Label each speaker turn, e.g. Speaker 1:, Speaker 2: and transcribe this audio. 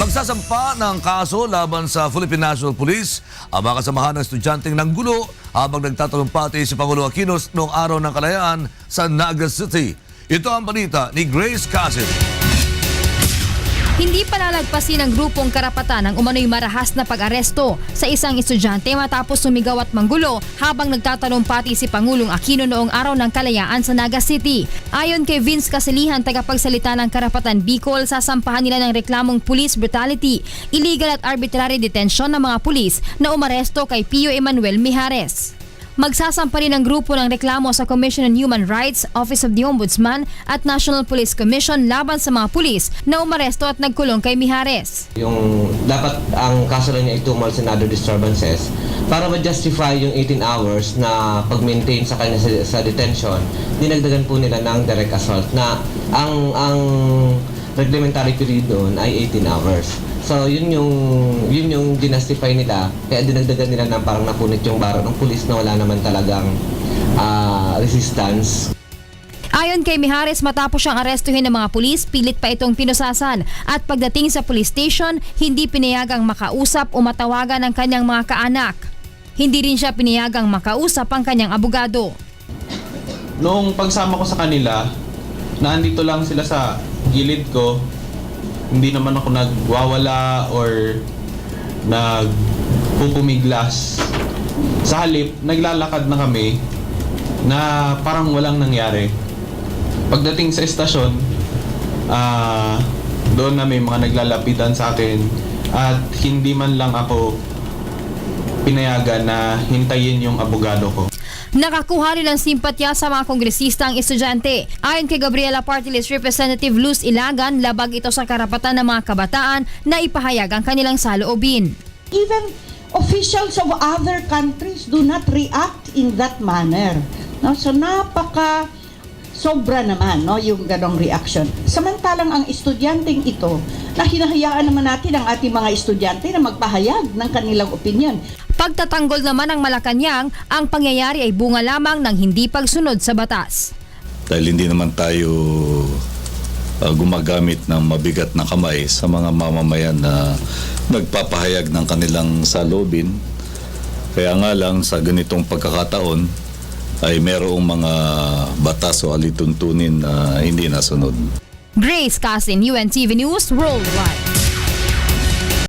Speaker 1: Magsasampa ng kaso laban sa Philippine National Police ang mga kasamahan ng estudyanteng nanggulo habang nagtatalumpati si Pangulo Aquinos noong araw ng kalayaan sa Naga City. Ito ang balita ni Grace Casin.
Speaker 2: Hindi palalagpasin ng grupong karapatan ang umano'y marahas na pag-aresto sa isang estudyante matapos sumigaw at manggulo habang nagtatalumpati si Pangulong Aquino noong araw ng kalayaan sa Naga City. Ayon kay Vince Casilihan, tagapagsalita ng Karapatan Bicol, sasampahan nila ng reklamong police brutality, illegal at arbitrary detention ng mga pulis na umaresto kay Pio Emmanuel Mijares. Magsasampa rin ang grupo ng reklamo sa Commission on Human Rights, Office of the Ombudsman at National Police Commission laban sa mga pulis na umaresto at nagkulong kay Mijares.
Speaker 3: Yung dapat ang kaso lang niya ay months and other disturbances para ma-justify yung 18 hours na pag-maintain sa kanya sa, sa detention, dinagdagan po nila ng direct assault na ang ang reglementary period doon ay 18 hours. So yun yung yun yung dinastify nila kaya dinagdagan nila na parang napunit yung baro ng pulis na wala naman talagang ah, resistance
Speaker 2: Ayon kay Mijares, matapos siyang arestuhin ng mga pulis, pilit pa itong pinusasan at pagdating sa police station, hindi pinayagang makausap o matawagan ang kanyang mga kaanak. Hindi rin siya pinayagang makausap ang kanyang abogado.
Speaker 4: Noong pagsama ko sa kanila, naandito lang sila sa gilid ko. Hindi naman ako nagwawala or nagpupumiglas. Sa halip, naglalakad na kami na parang walang nangyari. Pagdating sa estasyon, ah doon na may mga naglalapitan sa akin at hindi man lang ako pinayagan na hintayin yung abogado ko.
Speaker 2: Nakakuha rin ng simpatya sa mga kongresista ang estudyante. Ayon kay Gabriela Party List Representative Luz Ilagan, labag ito sa karapatan ng mga kabataan na ipahayag ang kanilang saloobin.
Speaker 5: even officials of other countries do not react in that manner. No? So napaka sobra naman no yung ganong reaction. Samantalang ang estudyanteng ito, na hinahayaan naman natin ang ating mga estudyante na magpahayag ng kanilang opinion.
Speaker 2: Pagtatanggol naman ng Malacanang, ang pangyayari ay bunga lamang ng hindi pagsunod sa batas.
Speaker 6: dahil hindi naman tayo uh, gumagamit ng mabigat na kamay sa mga mamamayan na nagpapahayag ng kanilang salobin. Kaya nga lang sa ganitong pagkakataon ay merong mga batas o alituntunin na hindi nasunod.
Speaker 2: Grace Casin, UNTV News Worldwide.